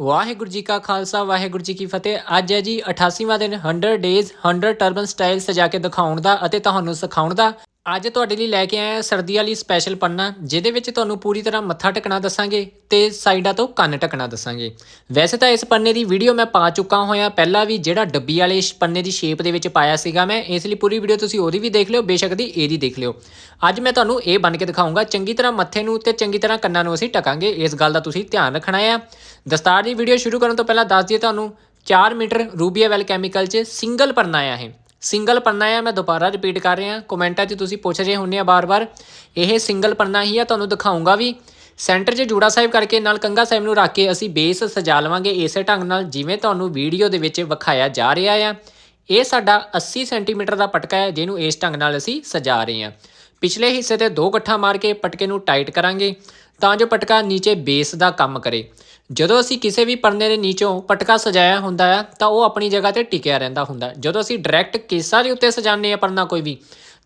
ਵਾਹਿਗੁਰੂ ਜੀ ਕਾ ਖਾਲਸਾ, ਵਾਹਿਗੁਰੂ ਜੀ ਕੀ ਫਤਿਹ। ਅੱਜ ਹੈ ਜੀ 88ਵਾਂ ਦਿਨ 100 ਡੇਜ਼ 100 ਟਰਬਨ ਸਟਾਈਲ ਸਜਾ ਕੇ ਦਿਖਾਉਣ ਦਾ ਅਤੇ ਤੁਹਾਨੂੰ ਸਿਖਾਉਣ ਦਾ। ਅੱਜ ਤੁਹਾਡੇ ਲਈ ਲੈ ਕੇ ਆਇਆ ਸਰਦੀ ਵਾਲੀ ਸਪੈਸ਼ਲ ਪੰਨਾ, ਜਿਹਦੇ ਵਿੱਚ ਤੁਹਾਨੂੰ ਪੂਰੀ ਤਰ੍ਹਾਂ ਮੱਥਾ ਟਕਣਾ ਦੱਸਾਂਗੇ ਤੇ ਸਾਈਡਾਂ ਤੋਂ ਕੰਨ ਟਕਣਾ ਦੱਸਾਂਗੇ। ਵੈਸੇ ਤਾਂ ਇਸ ਪੰਨੇ ਦੀ ਵੀਡੀਓ ਮੈਂ ਪਾ ਚੁੱਕਾ ਹੋਇਆ, ਪਹਿਲਾਂ ਵੀ ਜਿਹੜਾ ਡੱਬੀ ਵਾਲੇ ਸ਼- ਪੰਨੇ ਦੀ ਸ਼ੇਪ ਦੇ ਵਿੱਚ ਪਾਇਆ ਸੀਗਾ ਮੈਂ, ਇਸ ਲਈ ਪੂਰੀ ਵੀਡੀਓ ਤੁਸੀਂ ਉਹਦੀ ਵੀ ਦੇਖ ਲਿਓ, ਬੇਸ਼ੱਕ ਦੀ ਇਹਦੀ ਦੇਖ ਲਿਓ। ਅੱਜ ਮੈਂ ਤੁਹਾਨੂੰ ਇਹ ਬਣ ਕੇ ਦਿਖਾਉਂਗਾ, ਚੰਗੀ ਤਰ੍ਹਾਂ ਮੱਥੇ ਨੂੰ ਤੇ ਚੰਗੀ ਤਰ੍ਹਾਂ ਕੰਨਾਂ ਨੂੰ ਅਸੀਂ ਟਕਾਂਗੇ, ਇਸ ਗੱਲ ਦਾ ਤੁਸੀਂ ਧਿਆਨ ਰੱਖਣਾ ਆ। ਦਸਤਾਰ ਦੀ ਵੀਡੀਓ ਸ਼ੁਰੂ ਕਰਨ ਤੋਂ ਪਹਿਲਾਂ ਦੱਸ ਦਈਏ ਤੁਹਾਨੂੰ 4 ਮੀਟਰ ਰੂਬੀਆ ਵੈਲ ਕੈਮੀਕਲ 'ਚ ਸਿੰਗਲ ਪੰਨਾ ਆਇਆ ਇਹ ਸਿੰਗਲ ਪੰਨਾ ਆ, ਮੈਂ ਦੁਬਾਰਾ ਰਿਪੀਟ ਕਰ ਰਿਹਾ। ਕਮੈਂਟਾਂ 'ਚ ਤੁਸੀਂ ਪੁੱਛ ਰਹੇ ਹੁੰਦੇ ਆ ਬਾਰ-ਬਾਰ। ਇਹ ਸਿੰਗਲ ਪੰਨਾ ਹੀ ਆ, ਤੁਹਾਨੂੰ ਦਿਖਾਉਂਗਾ ਵੀ। ਸੈਂਟਰ 'ਚ ਜੂੜਾ ਸਾਹਿਬ ਕਰਕੇ ਨਾਲ ਕੰਗਾ ਸਾਹਿਬ ਨੂੰ ਰੱਖ ਕੇ ਅਸੀਂ ਬੇਸ ਸਜਾ ਲਵਾਂਗੇ। ਇਸੇ ਢੰਗ ਨਾਲ ਜਿਵੇਂ ਤੁਹਾਨੂੰ ਵੀਡੀਓ ਦੇ ਵਿੱਚ ਵਿਖਾਇਆ ਜਾ ਰਿਹਾ ਆ। ਇਹ ਸਾਡਾ 80 ਸੈਂਟੀਮੀਟਰ ਦਾ ਪਟਕਾ ਹੈ ਜਿਹਨੂੰ ਇਸ ਢੰਗ ਨਾਲ ਅਸੀਂ ਸਜਾ ਰਹੇ ਹਾਂ ਪਿਛਲੇ ਹਿੱਸੇ ਤੇ ਦੋ ਗੱਠਾਂ ਮਾਰ ਕੇ ਪਟਕੇ ਨੂੰ ਟਾਈਟ ਕਰਾਂਗੇ ਤਾਂ ਜੋ ਪਟਕਾ ਨੀਚੇ ਬੇਸ ਦਾ ਕੰਮ ਕਰੇ। ਜਦੋਂ ਅਸੀਂ ਕਿਸੇ ਵੀ ਪਰਨੇ ਦੇ ਨੀਚੋਂ ਪਟਕਾ ਸਜਾਇਆ ਹੁੰਦਾ ਆ ਤਾਂ ਉਹ ਆਪਣੀ ਜਗ੍ਹਾ ਤੇ ਟਿਕਿਆ ਰਹਿੰਦਾ ਹੁੰਦਾ ਜਦੋਂ ਅਸੀਂ ਡਾਇਰੈਕਟ ਕੇਸਾਂ ਦੇ ਉੱਤੇ ਸਜਾਉਂਦੇ ਆ ਪਰਨਾ ਕੋਈ ਵੀ,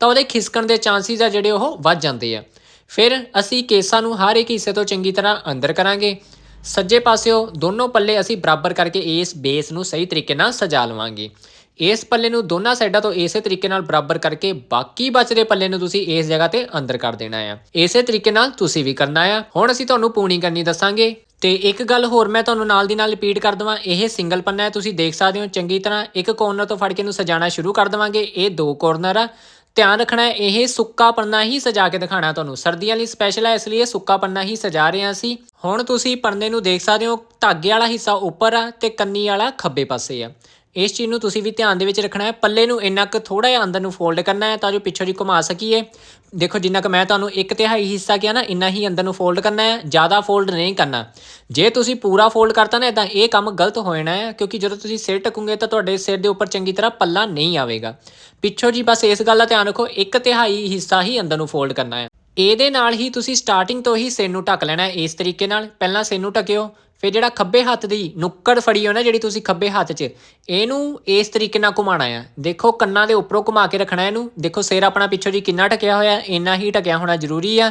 ਤਾਂ ਉਹਦੇ ਖਿਸਕਣ ਦੇ ਚਾਂਸਿਸ ਆ ਜਿਹੜੇ ਉਹ ਵੱਧ ਜਾਂਦੇ ਆ। ਫਿਰ ਅਸੀਂ ਕੇਸਾਂ ਨੂੰ ਹਰ ਇੱਕ ਹਿੱਸੇ ਤੋਂ ਚੰਗੀ ਤਰ੍ਹਾਂ ਅੰਦਰ ਕਰਾਂਗੇ। ਸੱਜੇ ਪਾਸਿਓ ਦੋਨੋਂ ਪੱਲੇ ਅਸੀਂ ਬਰਾਬਰ ਕਰਕੇ ਇਸ ਬੇਸ ਨੂੰ ਸਹੀ ਤਰੀਕੇ ਨਾਲ ਸਜਾ ਲਵਾਂਗੇ। ਇਸ ਪੱਲੇ ਨੂੰ ਦੋਨਾਂ ਸਾਈਡਾਂ ਤੋਂ ਇਸੇ ਤਰੀਕੇ ਨਾਲ ਬਰਾਬਰ ਕਰਕੇ ਬਾਕੀ ਬਚਦੇ ਪੱਲੇ ਨੂੰ ਤੁਸੀਂ ਇਸ ਜਗ੍ਹਾ ਤੇ ਅੰਦਰ ਕਰ ਦੇਣਾ ਆ। ਇਸੇ ਤਰੀਕੇ ਨਾਲ ਤੁਸੀਂ ਵੀ ਕਰਨਾ ਆ। ਹੁਣ ਅਸੀਂ ਤੁਹਾਨੂੰ ਪੂਣੀ ਕਰਨੀ ਦੱਸਾਂਗੇ। ਤੇ ਇੱਕ ਗੱਲ ਹੋਰ ਮੈਂ ਤੁਹਾਨੂੰ ਨਾਲ ਦੀ ਨਾਲ ਰਿਪੀਟ ਕਰ ਦਵਾਂ, ਇਹ ਸਿੰਗਲ ਪੰਨਾ ਹੈ, ਤੁਸੀਂ ਦੇਖ ਸਕਦੇ ਹੋ, ਚੰਗੀ ਤਰ੍ਹਾਂ ਇੱਕ ਕੋਰਨਰ ਤੋਂ ਫੜ ਕੇ ਇਹਨੂੰ ਸਜਾਣਾ ਸ਼ੁਰੂ ਕਰ ਦਵਾਂਗੇ, ਇਹ ਦੋ ਕੋਰਨਰ ਆ। ਧਿਆਨ ਰੱਖਣਾ ਇਹ ਸੁੱਕਾ ਪੰਨਾ ਹੀ ਸਜਾ ਕੇ ਦਿਖਾਣਾ ਤੁਹਾਨੂੰ। ਸਰਦੀਆਂ ਲਈ ਸਪੈਸ਼ਲ ਹੈ ਇਸ ਲਈ ਇਹ ਸੁੱਕਾ ਪੰਨਾ ਹੀ ਸਜਾ ਰਹੇ ਹਾਂ ਅਸੀਂ। ਹੁਣ ਤੁਸੀਂ ਪੰਨੇ ਨੂੰ ਦੇਖ ਸਕਦੇ ਹੋ, ਧਾਗੇ ਵਾਲਾ ਹਿੱਸਾ ਉੱਪਰ ਆ ਤੇ ਕੰਨੀ ਵਾਲਾ ਖੱਬੇ ਪਾਸੇ ਆ। ਇਸ ਚੀਜ਼ ਨੂੰ ਤੁਸੀਂ ਵੀ ਧਿਆਨ ਦੇ ਵਿੱਚ ਰੱਖਣਾ ਹੈ। ਪੱਲੇ ਨੂੰ ਇੰਨਾ ਕੁ ਥੋੜਾ ਜਿਹਾ ਅੰਦਰ ਨੂੰ ਫੋਲਡ ਕਰਨਾ ਹੈ ਤਾਂ ਜੋ ਪਿੱਛੋਂ ਦੀ ਘੁਮਾ ਸਕੀਏ। ਦੇਖੋ, ਜਿੰਨਾ ਕੁ ਮੈਂ ਤੁਹਾਨੂੰ ਇੱਕ ਤਿਹਾਈ ਹਿੱਸਾ ਕਿਹਾ ਨਾ, ਇੰਨਾ ਹੀ ਅੰਦਰ ਨੂੰ ਫੋਲਡ ਕਰਨਾ ਹੈ। ਜ਼ਿਆਦਾ ਫੋਲਡ ਨਹੀਂ ਕਰਨਾ। ਜੇ ਤੁਸੀਂ ਪੂਰਾ ਫੋਲਡ ਕਰਤਾ ਨਾ, ਤਾਂ ਇਹ ਕੰਮ ਗਲਤ ਹੋ ਜਾਣਾ ਹੈ, ਕਿਉਂਕਿ ਜਦੋਂ ਤੁਸੀਂ ਸਿਰ ਟਕੋਗੇ ਤਾਂ ਤੁਹਾਡੇ ਸਿਰ ਦੇ ਉੱਪਰ ਚੰਗੀ ਤਰ੍ਹਾਂ ਪੱਲਾ ਨਹੀਂ ਆਵੇਗਾ। ਪਿੱਛੋਂ ਜੀ ਬਸ ਇਸ ਗੱਲ ਦਾ ਧਿਆਨ ਰੱਖੋ, ਇੱਕ ਤਿਹਾਈ ਹਿੱਸਾ ਹੀ ਅੰਦਰ ਨੂੰ ਫੋਲਡ ਕਰਨਾ ਹੈ। ਇਹਦੇ ਨਾਲ ਹੀ ਤੁਸੀਂ ਸਟਾਰਟਿੰਗ ਤੋਂ ਹੀ ਸਿਰ ਨੂੰ ਢੱਕ ਲੈਣਾ ਹੈ, ਇਸ ਤਰੀਕੇ ਨਾਲ। ਪਹਿਲਾਂ ਸਿਰ ਨੂੰ ਢੱਕਿਓ ਫਿਰ ਜਿਹੜਾ ਖੱਬੇ ਹੱਥ ਦੀ ਨੁੱਕੜ ਫੜੀ ਹੋ ਨਾ ਜਿਹੜੀ ਤੁਸੀਂ ਖੱਬੇ ਹੱਥ 'ਚ, ਇਹਨੂੰ ਇਸ ਤਰੀਕੇ ਨਾਲ ਘੁਮਾਉਣਾ ਆ। ਦੇਖੋ ਕੰਨਾਂ ਦੇ ਉੱਪਰੋਂ ਘੁਮਾ ਕੇ ਰੱਖਣਾ ਇਹਨੂੰ। ਦੇਖੋ ਸਿਰ ਆਪਣਾ ਪਿੱਛੋਂ ਜੀ ਕਿੰਨਾ ਢਕਿਆ ਹੋਇਆ, ਇੰਨਾ ਹੀ ਢਕਿਆ ਹੋਣਾ ਜ਼ਰੂਰੀ ਆ।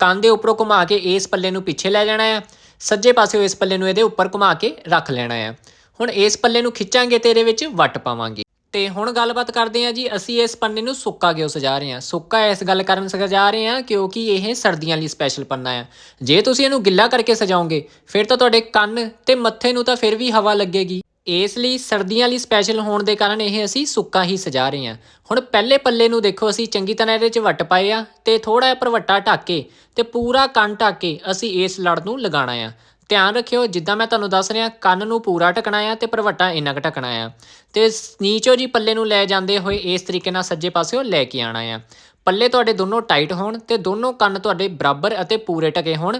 ਕੰਨ ਦੇ ਉੱਪਰੋਂ ਘੁਮਾ ਕੇ ਇਸ ਪੱਲੇ ਨੂੰ ਪਿੱਛੇ ਲੈ ਜਾਣਾ ਆ। ਸੱਜੇ ਪਾਸਿਓਂ ਇਸ ਪੱਲੇ ਨੂੰ ਇਹਦੇ ਉੱਪਰ ਘੁਮਾ ਕੇ ਰੱਖ ਲੈਣਾ ਆ। ਹੁਣ ਇਸ ਪੱਲੇ ਨੂੰ ਖਿੱਚਾਂਗੇ ਤੇ ਇਹਦੇ ਵਿੱਚ, ਵੱਟ ਪਾਵਾਂਗੇ। ਤੇ ਹੁਣ ਗੱਲਬਾਤ ਕਰਦੇ ਹਾਂ ਜੀ, ਅਸੀਂ ਇਸ ਪੰਨੇ ਨੂੰ ਸੁੱਕਾ ਕਿਉਂ ਸਜਾ ਰਹੇ ਹਾਂ? ਸੁੱਕਾ ਇਸ ਗੱਲ ਕਾਰਨ ਸਜਾ ਰਹੇ ਹਾਂ ਕਿਉਂਕਿ ਇਹ ਸਰਦੀਆਂ ਲਈ ਸਪੈਸ਼ਲ ਪੰਨਾ ਆ। ਜੇ ਤੁਸੀਂ ਇਹਨੂੰ ਗਿੱਲਾ ਕਰਕੇ ਸਜਾਓਗੇ, ਫਿਰ ਤਾਂ ਤੁਹਾਡੇ ਕੰਨ ਤੇ ਮੱਥੇ ਨੂੰ ਤਾਂ ਫਿਰ ਵੀ ਹਵਾ ਲੱਗੇਗੀ। ਇਸ ਲਈ ਸਰਦੀਆਂ ਲਈ ਸਪੈਸ਼ਲ ਹੋਣ ਦੇ ਕਾਰਨ ਇਹ ਅਸੀਂ ਸੁੱਕਾ ਹੀ ਸਜਾ ਰਹੇ ਹਾਂ। ਹੁਣ ਪਹਿਲੇ ਪੱਲੇ ਨੂੰ ਦੇਖੋ, ਅਸੀਂ ਚੰਗੀ ਤਰ੍ਹਾਂ ਇਹਦੇ 'ਚ ਵੱਟ ਪਾਏ ਆ ਤੇ ਥੋੜਾ ਜਿਹਾ ਭਰਵੱਟਾ ਢੱਕ ਕੇ ਤੇ ਪੂਰਾ ਕੰਨ ਢੱਕ ਕੇ ਅਸੀਂ ਇਸ ਲੜ ਨੂੰ ਲਗਾਉਣਾ ਆ। ਧਿਆਨ ਰੱਖਿਓ, ਜਿੱਦਾਂ ਮੈਂ ਤੁਹਾਨੂੰ ਦੱਸ ਰਿਹਾ, ਕੰਨ ਨੂੰ ਪੂਰਾ ਢਕਣਾ ਆ ਤੇ ਭਰਵੱਟਾ ਇੰਨਾ ਕੁ ਢਕਣਾ ਆ। ਤੇ ਨੀਚੋ ਨੀਚੋਂ ਜੀ ਪੱਲੇ ਨੂੰ ਲੈ ਜਾਂਦੇ ਹੋਏ ਇਸ ਤਰੀਕੇ ਨਾਲ ਸੱਜੇ ਪਾਸਿਓਂ ਲੈ ਕੇ ਆਣਾ ਆ। ਪੱਲੇ ਤੁਹਾਡੇ ਦੋਨੋਂ ਟਾਈਟ ਹੋਣ ਤੇ ਦੋਨੋਂ ਕੰਨ ਤੁਹਾਡੇ ਬਰਾਬਰ ਅਤੇ ਪੂਰੇ ਢਕੇ ਹੋਣ।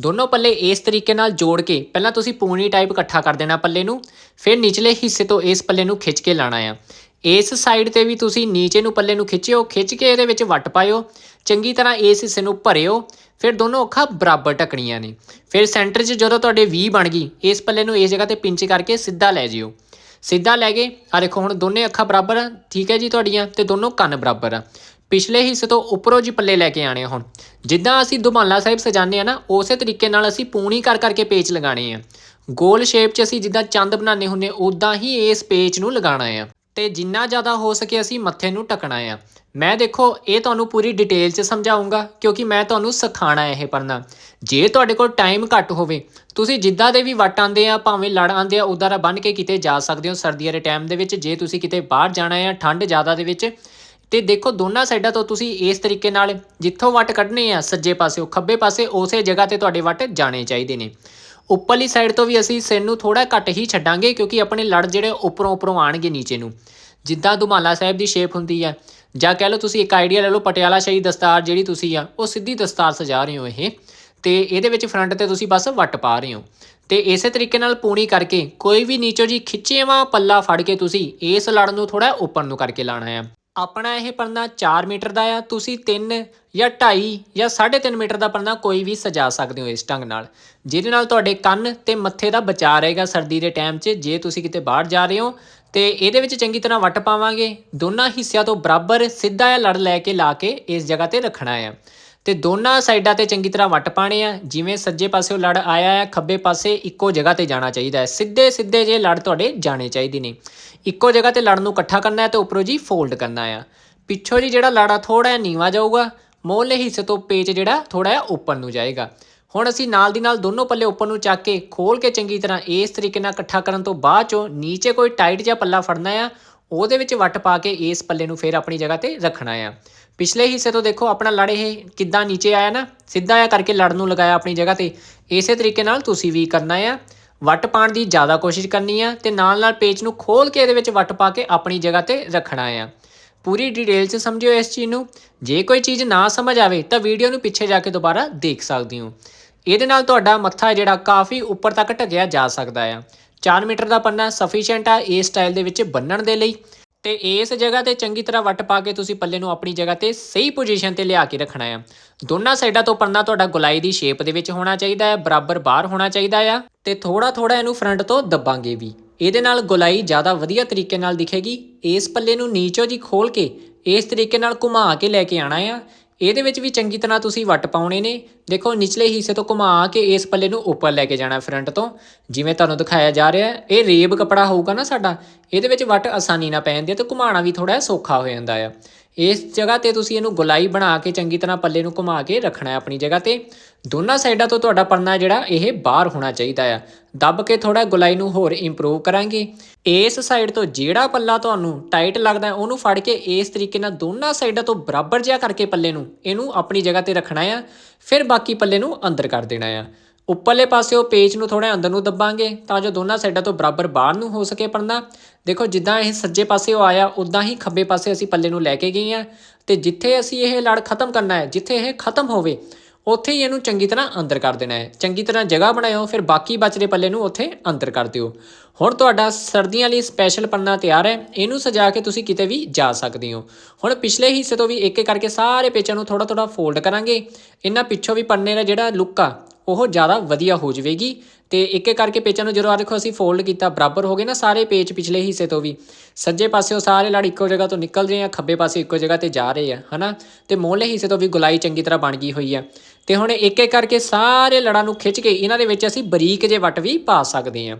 ਦੋਨੋਂ ਪੱਲੇ ਇਸ ਤਰੀਕੇ ਨਾਲ ਜੋੜ ਕੇ, ਪਹਿਲਾਂ ਤੁਸੀਂ ਪੂਣੀ ਟਾਈਪ ਇਕੱਠਾ ਕਰ ਦੇਣਾ ਪੱਲੇ ਨੂੰ, ਫਿਰ ਨਿਚਲੇ ਹਿੱਸੇ ਤੋਂ ਇਸ ਪੱਲੇ ਨੂੰ ਖਿੱਚ ਕੇ ਲਾਣਾ ਆ। ਇਸ ਸਾਈਡ ਤੇ ਵੀ ਤੁਸੀਂ ਨੀਚੇ ਨੂੰ ਪੱਲੇ ਨੂੰ ਖਿੱਚਿਓ, ਖਿੱਚ ਕੇ ਇਹਦੇ ਵਿੱਚ ਵੱਟ ਪਾਇਓ। ਚੰਗੀ ਤਰ੍ਹਾਂ ਇਸ ਹਿੱਸੇ ਨੂੰ ਭਰਿਓ। ਫਿਰ ਦੋਨੋਂ ਅੱਖਾਂ ਬਰਾਬਰ ਟਕਣੀਆਂ ਨੇ। ਫਿਰ ਸੈਂਟਰ 'ਚ ਜਦੋਂ ਤੁਹਾਡੇ V ਬਣ ਗਈ, ਇਸ ਪੱਲੇ ਨੂੰ ਇਸ ਜਗ੍ਹਾ ਤੇ ਪਿੰਚ ਕਰਕੇ ਸਿੱਧਾ ਲੈ ਜਿਓ। ਸਿੱਧਾ ਲੈ ਗਏ ਆ ਦੇਖੋ ਹੁਣ ਦੋਨੇ ਅੱਖਾਂ ਬਰਾਬਰ ਆ, ਠੀਕ ਹੈ ਜੀ ਤੁਹਾਡੀਆਂ, ਤੇ ਦੋਨੋਂ ਕੰਨ ਬਰਾਬਰ ਆ। ਪਿਛਲੇ ਹਿੱਸੇ ਤੋਂ ਉੱਪਰੋਂ ਜੀ ਪੱਲੇ ਲੈ ਕੇ ਆਣੇ ਆ ਹੁਣ। ਜਿੱਦਾਂ ਅਸੀਂ ਦੁਮਾਲਾ ਸਾਹਿਬ ਸਜਾਉਂਦੇ ਆ ਨਾ, ਉਸੇ ਤਰੀਕੇ ਨਾਲ ਅਸੀਂ ਪੂਣੀ ਕਰ ਕਰਕੇ ਪੇਚ ਲਗਾਣੇ ਆ। ਗੋਲ ਸ਼ੇਪ 'ਚ ਅਸੀਂ ਜਿੱਦਾਂ ਚੰਦ ਬਣਾਉਂਦੇ ਹੁੰਨੇ ਉਦਾਂ ਹੀ ਇਸ ਪੇਚ ਨੂੰ ਲਗਾਉਣਾ ਆ। ਤੇ ਜਿੰਨਾ ਜ਼ਿਆਦਾ ਹੋ ਸਕੇ ਅਸੀਂ ਮੱਥੇ ਨੂੰ ਟਕਣਾ ਆ। ਮੈਂ ਦੇਖੋ, ਇਹ ਤੁਹਾਨੂੰ ਪੂਰੀ ਡਿਟੇਲ 'ਚ ਸਮਝਾਉਂਗਾ, ਕਿਉਂਕਿ ਮੈਂ ਤੁਹਾਨੂੰ ਸਿਖਾਣਾ ਇਹ ਪੜਨਾ ਜੇ ਤੁਹਾਡੇ ਕੋਲ ਟਾਈਮ ਘੱਟ ਹੋਵੇ, ਤੁਸੀਂ ਜਿੱਦਾਂ ਦੇ ਵੀ ਵੱਟ ਆਉਂਦੇ ਆ, ਭਾਵੇਂ ਲੜ ਆਉਂਦੇ ਆ ਉਦਾਂ ਦਾ ਬੰਨ ਕੇ ਕਿਤੇ ਜਾ ਸਕਦੇ ਹੋ ਸਰਦੀਆਂ ਦੇ ਟਾਈਮ ਦੇ ਵਿੱਚ। ਜੇ ਤੁਸੀਂ ਕਿਤੇ ਬਾਹਰ ਜਾਣਾ ਆ, ਠੰਡ ਜ਼ਿਆਦਾ ਦੇ ਵਿੱਚ, ਤੇ ਦੇਖੋ ਦੋਨਾਂ ਸਾਈਡਾਂ ਤੋਂ ਤੁਸੀਂ ਇਸ ਤਰੀਕੇ ਨਾਲ ਜਿੱਥੋਂ ਵੱਟ ਕੱਢਨੇ ਆ, ਸੱਜੇ ਪਾਸਿਓਂ, ਖੱਬੇ ਪਾਸੇ, ਉਸੇ ਜਗ੍ਹਾ ਤੇ ਤੁਹਾਡੇ ਵੱਟ ਜਾਣੇ ਚਾਹੀਦੇ ਨੇ। ਉੱਪਰਲੀ ਸਾਈਡ ਤੋਂ ਵੀ ਅਸੀਂ ਸਿਰ ਨੂੰ ਥੋੜਾ ਘੱਟ ਹੀ ਛੱਡਾਂਗੇ ਕਿਉਂਕਿ ਆਪਣੇ ਲੜ ਜਿਹੜੇ ਉੱਪਰੋਂ ਉੱਪਰੋਂ ਆਣਗੇ ਨੀਚੇ ਨੂੰ। ਜਿੱਦਾਂ ਦੁਮਾਲਾ ਸਾਹਿਬ ਦੀ ਸ਼ੇਪ ਹੁੰਦੀ ਹੈ ਜਾਂ ਕਹਿ ਲਓ ਤੁਸੀਂ ਇੱਕ ਆਈਡੀਆ ਲੈ ਲਓ ਪਟਿਆਲਾ ਸ਼ਾਹੀ ਦਸਤਾਰ ਜਿਹੜੀ ਤੁਸੀਂ ਆ, ਉਹ ਸਿੱਧੀ ਦਸਤਾਰ ਸਜਾ ਰਹੇ ਹੋ ਇਹ। ਤੇ ਇਹਦੇ ਵਿੱਚ ਫਰੰਟ ਤੇ ਤੁਸੀਂ ਬਸ ਵੱਟ ਪਾ ਰਹੇ ਹੋ। ਤੇ ਇਸੇ ਤਰੀਕੇ ਨਾਲ ਪੂਣੀ ਕਰਕੇ ਕੋਈ ਵੀ ਨੀਚੋਂ ਜੀ ਖਿੱਚੇਵਾਂ ਪੱਲਾ ਫੜ ਕੇ ਤੁਸੀਂ ਇਸ ਲੜ ਨੂੰ ਥੋੜਾ ਉੱਪਰ ਨੂੰ ਕਰਕੇ ਲਾਣਾ ਆ। ਆਪਣਾ ਇਹ ਪਰਨਾ 4 ਮੀਟਰ ਦਾ ਆ, ਤੁਸੀਂ 3 ਜਾਂ 2.5 ਜਾਂ 3.5 ਮੀਟਰ ਦਾ ਪਰਨਾ ਕੋਈ ਵੀ ਸਜਾ ਸਕਦੇ ਹੋ ਇਸ ਢੰਗ ਨਾਲ। ਜਿਹਦੇ ਨਾਲ ਤੁਹਾਡੇ ਕੰਨ ਤੇ ਮੱਥੇ ਦਾ ਬਚਾਅ ਰਹੇਗਾ ਸਰਦੀ ਦੇ ਟਾਈਮ 'ਚ, ਜੇ ਤੁਸੀਂ ਕਿਤੇ ਬਾਹਰ ਜਾ ਰਹੇ ਹੋ, ਤੇ ਇਹਦੇ ਵਿੱਚ ਚੰਗੀ ਤਰ੍ਹਾਂ ਵੱਟ ਪਾਵਾਂਗੇ। ਦੋਨਾਂ ਹਿੱਸਿਆਂ ਤੋਂ ਬਰਾਬਰ ਸਿੱਧਾ ਜਿਹਾ ਲੜ ਲੈ ਕੇ ਲਾ ਕੇ ਇਸ ਜਗ੍ਹਾ ਤੇ ਰੱਖਣਾ ਆ। ਤੇ ਦੋਨਾਂ ਸਾਈਡਾਂ ਤੇ ਚੰਗੀ ਤਰ੍ਹਾਂ ਵੱਟ ਪਾਣੇ ਆ। ਜਿਵੇਂ ਸੱਜੇ ਪਾਸਿਓਂ ਲੜ ਆਇਆ ਹੈ ਖੱਬੇ ਪਾਸੇ ਇੱਕੋ ਜਗ੍ਹਾ ਤੇ ਜਾਣਾ ਚਾਹੀਦਾ ਹੈ। ਸਿੱਧੇ ਸਿੱਧੇ ਜੇ ਲੜ ਤੁਹਾਡੇ ਜਾਣੇ ਚਾਹੀਦੇ ਨੇ। ਇੱਕੋ ਜਗ੍ਹਾ ਤੇ ਲੜ ਨੂੰ ਇਕੱਠਾ ਕਰਨਾ ਹੈ ਤੇ ਉੱਪਰੋਂ ਜੀ ਫੋਲਡ ਕਰਨਾ ਆ। ਪਿੱਛੋਂ ਜੀ ਜਿਹੜਾ ਲੜਾ ਥੋੜਾ ਜਿਹਾ ਨੀਵਾ ਜਾਊਗਾ ਮੋਹਲੇ ਹਿੱਸੇ ਤੋਂ ਪੇਚ ਜਿਹੜਾ ਥੋੜਾ ਜਿਹਾ ਉੱਪਰ ਨੂੰ ਜਾਏਗਾ। ਹੁਣ ਅਸੀਂ ਨਾਲ ਦੀ ਨਾਲ ਦੋਨੋਂ ਪੱਲੇ ਉੱਪਰ ਨੂੰ ਚੱਕ ਕੇ ਖੋਲ ਕੇ ਚੰਗੀ ਤਰ੍ਹਾਂ ਇਸ ਤਰੀਕੇ ਨਾਲ ਇਕੱਠਾ ਕਰਨ ਤੋਂ ਬਾਅਦ ਚੋਂ ਨੀਚੇ ਕੋਈ ਟਾਈਟ ਜਿਹਾ ਪੱਲਾ ਫੜਨਾ ਆ। ਉਹਦੇ ਵਿੱਚ ਵੱਟ ਪਾ ਕੇ ਇਸ ਪੱਲੇ ਨੂੰ ਫੇਰ ਆਪਣੀ ਜਗ੍ਹਾ ਤੇ ਰੱਖਣਾ ਆ। ਪਿਛਲੇ ਹਿੱਸੇ ਤੋਂ ਦੇਖੋ, ਆਪਣਾ ਲੜ ਇਹ ਕਿੱਦਾਂ ਨੀਚੇ ਆਇਆ ਨਾ, ਸਿੱਧਾ ਆ ਕਰਕੇ ਲੜ ਨੂੰ ਲਗਾਇਆ ਆਪਣੀ ਜਗ੍ਹਾ ਤੇ। ਇਸੇ ਤਰੀਕੇ ਨਾਲ ਤੁਸੀਂ ਵੀ ਕਰਨਾ ਆ। ਵੱਟ ਪਾਉਣ ਦੀ ਜ਼ਿਆਦਾ ਕੋਸ਼ਿਸ਼ ਕਰਨੀ ਆ ਤੇ ਨਾਲ ਨਾਲ ਪੇਜ ਨੂੰ ਖੋਲ ਕੇ ਇਹਦੇ ਵਿੱਚ ਵੱਟ ਪਾ ਕੇ ਆਪਣੀ ਜਗ੍ਹਾ ਤੇ ਰੱਖਣਾ ਆ। ਪੂਰੀ ਡਿਟੇਲ 'ਚ ਸਮਝਿਓ ਇਸ ਚੀਜ਼ ਨੂੰ। ਜੇ ਕੋਈ ਚੀਜ਼ ਨਾ ਸਮਝ ਆਵੇ ਤਾਂ ਵੀਡੀਓ ਨੂੰ ਪਿੱਛੇ ਜਾ ਕੇ ਦੁਬਾਰਾ ਦੇਖ ਸਕਦੇ ਹੋ। ਇਹਦੇ ਨਾਲ ਤੁਹਾਡਾ ਮੱਥਾ ਜਿਹੜਾ ਕਾਫੀ ਉੱਪਰ ਤੱਕ ਢਕਿਆ ਜਾ ਸਕਦਾ ਆ। 4 ਮੀਟਰ ਦਾ ਪੰਨਾ ਸਫੀਸ਼ੀਐਂਟ ਆ ਇਸ ਸਟਾਈਲ ਦੇ ਵਿੱਚ ਬੰਨਣ ਦੇ ਲਈ ਤੇ ਇਸ ਜਗ੍ਹਾ ਤੇ ਚੰਗੀ ਤਰ੍ਹਾਂ ਵੱਟ ਪਾ ਕੇ ਤੁਸੀਂ ਪੱਲੇ ਨੂੰ ਆਪਣੀ ਜਗ੍ਹਾ ਤੇ ਸਹੀ ਪੋਜੀਸ਼ਨ ਤੇ ਲਿਆ ਕੇ ਰੱਖਣਾ ਆ। ਦੋਨਾਂ ਸਾਈਡਾਂ ਤੋਂ ਪੰਨਾ ਤੁਹਾਡਾ ਗੁਲਾਈ ਦੀ ਸ਼ੇਪ ਦੇ ਵਿੱਚ ਹੋਣਾ ਚਾਹੀਦਾ ਹੈ, ਬਰਾਬਰ ਬਾਹਰ ਹੋਣਾ ਚਾਹੀਦਾ ਆ ਤੇ ਥੋੜਾ ਥੋੜਾ ਇਹਨੂੰ ਫਰੰਟ ਤੋਂ ਦੱਬਾਂਗੇ ਵੀ। ਇਹਦੇ ਨਾਲ ਗੁਲਾਈ ਜ਼ਿਆਦਾ ਵਧੀਆ ਤਰੀਕੇ ਨਾਲ ਦਿਖੇਗੀ। ਇਸ ਪੱਲੇ ਨੂੰ ਨੀਚੋਂ ਜੀ ਖੋਲ ਕੇ ਇਸ ਤਰੀਕੇ ਨਾਲ ਘੁਮਾ ਕੇ ਲੈ ਕੇ ਆਣਾ ਆ। ਇਹਦੇ ਵਿੱਚ ਵੀ ਚੰਗੀ ਤਰ੍ਹਾਂ ਤੁਸੀਂ ਵੱਟ ਪਾਉਣੇ ਨੇ। ਦੇਖੋ, ਨਿਚਲੇ ਹਿੱਸੇ ਤੋਂ ਘੁਮਾ ਕੇ ਇਸ ਪੱਲੇ ਨੂੰ ਉੱਪਰ ਲੈ ਕੇ ਜਾਣਾ ਫਰੰਟ ਤੋਂ। ਜਿਵੇਂ ਤੁਹਾਨੂੰ ਦਿਖਾਇਆ ਜਾ ਰਿਹਾ ਹੈ ਇਹ ਰੇਬ ਕਪੜਾ ਹੋਊਗਾ ਨਾ ਸਾਡਾ, ਇਹਦੇ ਵਿੱਚ ਵੱਟ ਆਸਾਨੀ ਨਾਲ ਪੈ ਜਾਂਦੀ ਹੈ ਤੇ ਘੁਮਾਉਣਾ ਵੀ ਥੋੜਾ ਸੌਖਾ ਹੋ ਜਾਂਦਾ ਆ। ਇਸ ਜਗ੍ਹਾ ਤੇ ਤੁਸੀਂ ਇਹਨੂੰ ਗੁਲਾਈ ਬਣਾ ਕੇ ਚੰਗੀ ਤਰ੍ਹਾਂ ਪੱਲੇ ਨੂੰ ਘੁਮਾ ਕੇ ਰੱਖਣਾ ਹੈ ਆਪਣੀ ਜਗ੍ਹਾ ਤੇ। ਦੋਨਾਂ ਸਾਈਡਾਂ ਤੋਂ ਤੁਹਾਡਾ ਪਰਨਾ ਜਿਹੜਾ, ਇਹ ਬਾਹਰ ਹੋਣਾ ਚਾਹੀਦਾ ਆ ਦੱਬ ਕੇ ਥੋੜਾ ਗੁਲਾਈ ਨੂੰ ਹੋਰ ਇੰਪਰੂਵ ਕਰਾਂਗੇ। ਇਸ ਸਾਈਡ ਤੋਂ ਜਿਹੜਾ ਪੱਲਾ ਤੁਹਾਨੂੰ ਟਾਈਟ ਲੱਗਦਾ ਉਹਨੂੰ ਫੜ ਕੇ ਇਸ ਤਰੀਕੇ ਨਾਲ ਦੋਨਾਂ ਸਾਈਡਾਂ ਤੋਂ ਬਰਾਬਰ ਜਿਹਾ ਕਰਕੇ ਪੱਲੇ ਨੂੰ, ਇਹਨੂੰ ਆਪਣੀ ਜਗ੍ਹਾ ਤੇ ਰੱਖਣਾ ਆ ਫਿਰ ਬਾਕੀ ਪੱਲੇ ਨੂੰ ਅੰਦਰ ਕਰ ਦੇਣਾ ਆ ਉੱਪਰਲੇ ਪਾਸੇ ਉਹ ਪੇਚ ਨੂੰ ਥੋੜਾ ਅੰਦਰ ਨੂੰ ਦੱਬਾਂਗੇ ਤਾਂ ਜੋ ਦੋਨਾਂ ਸਾਈਡਾਂ ਤੋਂ ਬਰਾਬਰ ਬਾਹਰ ਨੂੰ ਹੋ ਸਕੇ ਪਰਨਾ। ਦੇਖੋ, ਜਿੱਦਾਂ ਇਹ ਸੱਜੇ ਪਾਸੇ ਉਹ ਆਇਆ ਉਦਾਂ ਹੀ ਖੱਬੇ ਪਾਸੇ ਅਸੀਂ ਪੱਲੇ ਨੂੰ ਲੈ ਕੇ ਗਏ ਆ ਤੇ ਜਿੱਥੇ ਅਸੀਂ ਇਹ ਲੜ ਖਤਮ ਕਰਨਾ ਹੈ, ਜਿੱਥੇ ਇਹ ਖਤਮ ਹੋਵੇ, ਉੱਥੇ ਹੀ ਇਹਨੂੰ ਚੰਗੀ ਤਰ੍ਹਾਂ ਅੰਦਰ ਕਰ ਦੇਣਾ ਹੈ। ਚੰਗੀ ਤਰ੍ਹਾਂ ਜਗ੍ਹਾ ਬਣਾਇਓ, ਫਿਰ ਬਾਕੀ ਬਚਦੇ ਪੱਲੇ ਨੂੰ ਉੱਥੇ ਅੰਦਰ ਕਰ ਦਿਓ। ਹੁਣ ਤੁਹਾਡਾ ਸਰਦੀਆਂ ਲਈ ਸਪੈਸ਼ਲ ਪੰਨਾ ਤਿਆਰ ਹੈ, ਇਹਨੂੰ ਸਜਾ ਕੇ ਤੁਸੀਂ ਕਿਤੇ ਵੀ ਜਾ ਸਕਦੇ ਹੋ। ਹੁਣ ਪਿਛਲੇ ਹਿੱਸੇ ਤੋਂ ਵੀ ਇੱਕ ਇੱਕ ਕਰਕੇ ਸਾਰੇ ਪੇਚਾਂ ਨੂੰ ਥੋੜਾ ਥੋੜਾ ਫੋਲਡ ਕਰਾਂਗੇ। ਇਹਨਾਂ ਪਿੱਛੋਂ ਵੀ ਪੰਨੇ ਦਾ ਜਿਹੜਾ ਲੁੱਕ ਆ ਉਹ ਜ਼ਿਆਦਾ ਵਧੀਆ ਹੋ ਜਾਵੇਗੀ। ਤੇ ਇੱਕ ਇੱਕ ਕਰਕੇ ਪੇਚਾਂ ਨੂੰ ਜਦੋਂ ਆ ਦੇਖੋ ਅਸੀਂ ਫੋਲਡ ਕੀਤਾ, ਬਰਾਬਰ ਹੋ ਗਏ ਨਾ ਸਾਰੇ ਪੇਚ ਪਿਛਲੇ ਹਿੱਸੇ ਤੋਂ ਵੀ। ਸੱਜੇ ਪਾਸਿਓਂ ਸਾਰੇ ਲੜ ਇੱਕੋ ਜਗ੍ਹਾ ਤੋਂ ਨਿਕਲ ਰਹੇ ਆ, ਖੱਬੇ ਪਾਸੇ ਇੱਕੋ ਜਗ੍ਹਾ ਤੇ ਜਾ ਰਹੇ ਆ, ਹਨਾ? ਤੇ ਮੋਹਲੇ ਹਿੱਸੇ ਤੋਂ ਵੀ ਗੁਲਾਈ ਚੰਗੀ ਤਰ੍ਹਾਂ ਬਣ ਗਈ ਹੋਈ ਆ। ਤੇ ਹੁਣ ਇੱਕ ਇੱਕ ਕਰਕੇ ਸਾਰੇ ਲੜਾਂ ਨੂੰ ਖਿੱਚ ਕੇ ਇਹਨਾਂ ਦੇ ਵਿੱਚ ਅਸੀਂ ਬਰੀਕ ਜੇ ਵੱਟ ਵੀ ਪਾ ਸਕਦੇ ਆ।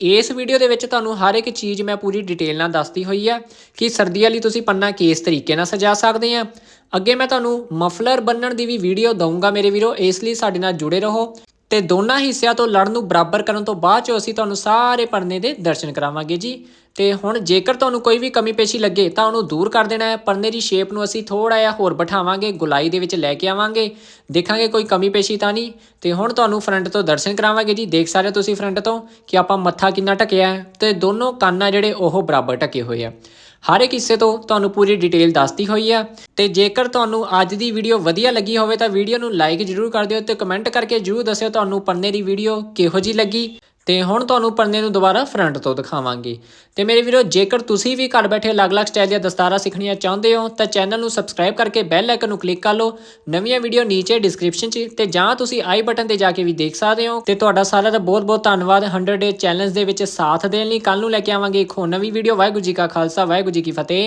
ਇਸ ਵੀਡੀਓ ਦੇ ਵਿੱਚ ਤੁਹਾਨੂੰ ਹਰ ਇੱਕ ਚੀਜ਼ ਮੈਂ ਪੂਰੀ ਡਿਟੇਲ ਨਾਲ ਦੱਸਦੀ ਹੋਈ ਆ ਕਿ ਸਰਦੀਆਂ ਲਈ ਤੁਸੀਂ ਪੰਨਾ ਕਿਸ ਤਰੀਕੇ ਨਾਲ ਸਜਾ ਸਕਦੇ ਆ। ਅੱਗੇ ਮੈਂ ਤੁਹਾਨੂੰ ਮਫਲਰ ਬੰਨਣ ਦੀ ਵੀ ਵੀਡੀਓ ਦਊਂਗਾ ਮੇਰੇ ਵੀਰੋ, ਇਸ ਲਈ ਸਾਡੇ ਨਾਲ ਜੁੜੇ ਰਹੋ। ਤੇ ਦੋਨਾਂ ਹਿੱਸਿਆਂ ਤੋਂ ਲੜ ਨੂੰ ਬਰਾਬਰ ਕਰਨ ਤੋਂ ਬਾਅਦ 'ਚੋਂ ਅਸੀਂ ਤੁਹਾਨੂੰ ਸਾਰੇ ਪਰਨੇ ਦੇ ਦਰਸ਼ਨ ਕਰਾਵਾਂਗੇ ਜੀ। ਤੇ ਹੁਣ ਜੇਕਰ ਤੁਹਾਨੂੰ ਕੋਈ ਵੀ ਕਮੀ ਪੇਸ਼ੀ ਲੱਗੇ ਤਾਂ ਉਹਨੂੰ ਦੂਰ ਕਰ ਦੇਣਾ ਹੈ। ਪਰਨੇ ਦੀ ਸ਼ੇਪ ਨੂੰ ਅਸੀਂ ਥੋੜਾ ਜਿਹਾ ਹੋਰ ਬਿਠਾਵਾਂਗੇ, ਗੁਲਾਈ ਦੇ ਵਿੱਚ ਲੈ ਕੇ ਆਵਾਂਗੇ। ਦੇਖਾਂਗੇ ਕੋਈ ਕਮੀ ਪੇਸ਼ੀ ਤਾਂ ਨਹੀਂ। ਤੇ ਹੁਣ ਤੁਹਾਨੂੰ ਫਰੰਟ ਤੋਂ ਦਰਸ਼ਨ ਕਰਾਵਾਂਗੇ ਜੀ। ਦੇਖ ਸਾਰੇ ਹੋ ਤੁਸੀਂ ਫਰੰਟ ਤੋਂ ਕਿ ਆਪਾਂ ਮੱਥਾ ਕਿੰਨਾ ਢਕਿਆ ਹੈ ਤੇ ਦੋਨੋਂ ਕੰਨ ਆ ਜਿਹੜੇ ਉਹ ਬਰਾਬਰ ਢਕੇ ਹੋਏ ਆ। ਹਰ ਇੱਕ ਹਿੱਸੇ ਤੋਂ ਤੁਹਾਨੂੰ ਪੂਰੀ ਡਿਟੇਲ ਦੱਸਦੀ ਹੋਈ ਆ। ਤੇ ਜੇਕਰ ਤੁਹਾਨੂੰ ਅੱਜ ਦੀ ਵੀਡੀਓ ਵਧੀਆ ਲੱਗੀ ਹੋਵੇ ਤਾਂ ਵੀਡੀਓ ਨੂੰ ਲਾਈਕ ਜਰੂਰ ਕਰ ਦਿਓ ਤੇ ਕਮੈਂਟ ਕਰਕੇ ਜਰੂਰ ਦੱਸਿਓ ਤੁਹਾਨੂੰ ਪੰਨੇ ਦੀ ਵੀਡੀਓ ਕਿਹੋ ਜੀ ਲੱਗੀ। ਤੇ ਹੁਣ ਤੁਹਾਨੂੰ ਪਰਨੇ ਨੂੰ ਦੁਬਾਰਾ ਫਰੰਟ ਤੋਂ ਦਿਖਾਵਾਂਗੇ। ਤੇ ਮੇਰੇ ਵੀਰੋ, ਜੇਕਰ ਤੁਸੀਂ ਵੀ ਘਰ ਬੈਠੇ ਅਲੱਗ-ਅਲੱਗ ਸਟਾਈਲ ਦੀਆਂ ਦਸਤਾਰਾਂ ਸਿੱਖਣੀਆਂ ਚਾਹੁੰਦੇ ਹੋ, ਤਾਂ ਚੈਨਲ ਨੂੰ ਸਬਸਕ੍ਰਾਈਬ ਕਰਕੇ ਬੈਲ ਆਈਕਨ ਨੂੰ ਕਲਿੱਕ ਕਰ ਲਓ। ਨਵੀਆਂ ਵੀਡੀਓ ਨੀਚੇ ਡਿਸਕ੍ਰਿਪਸ਼ਨ 'ਚ ਤੇ ਜਾਂ ਤੁਸੀਂ ਆਈ ਬਟਨ ਤੇ ਜਾ ਕੇ ਵੀ ਦੇਖ ਸਕਦੇ ਹੋ। ਤੇ ਤੁਹਾਡਾ ਸਾਰਿਆਂ ਦਾ ਬਹੁਤ-ਬਹੁਤ ਧੰਨਵਾਦ। 100 ਡੇ ਚੈਲੰਜ ਦੇ ਵਿੱਚ ਸਾਥ ਦੇਣ ਲਈ ਕੱਲ ਨੂੰ ਲੈ ਕੇ ਆਵਾਂਗੇ ਇੱਕ ਹੋਰ ਨਵੀਂ ਵੀਡੀਓ ਵਾਹਿਗੁਰੂ ਜੀ ਕਾ ਖਾਲਸਾ, ਵਾਹਿਗੁਰੂ ਜੀ ਕੀ ਫਤਿਹ।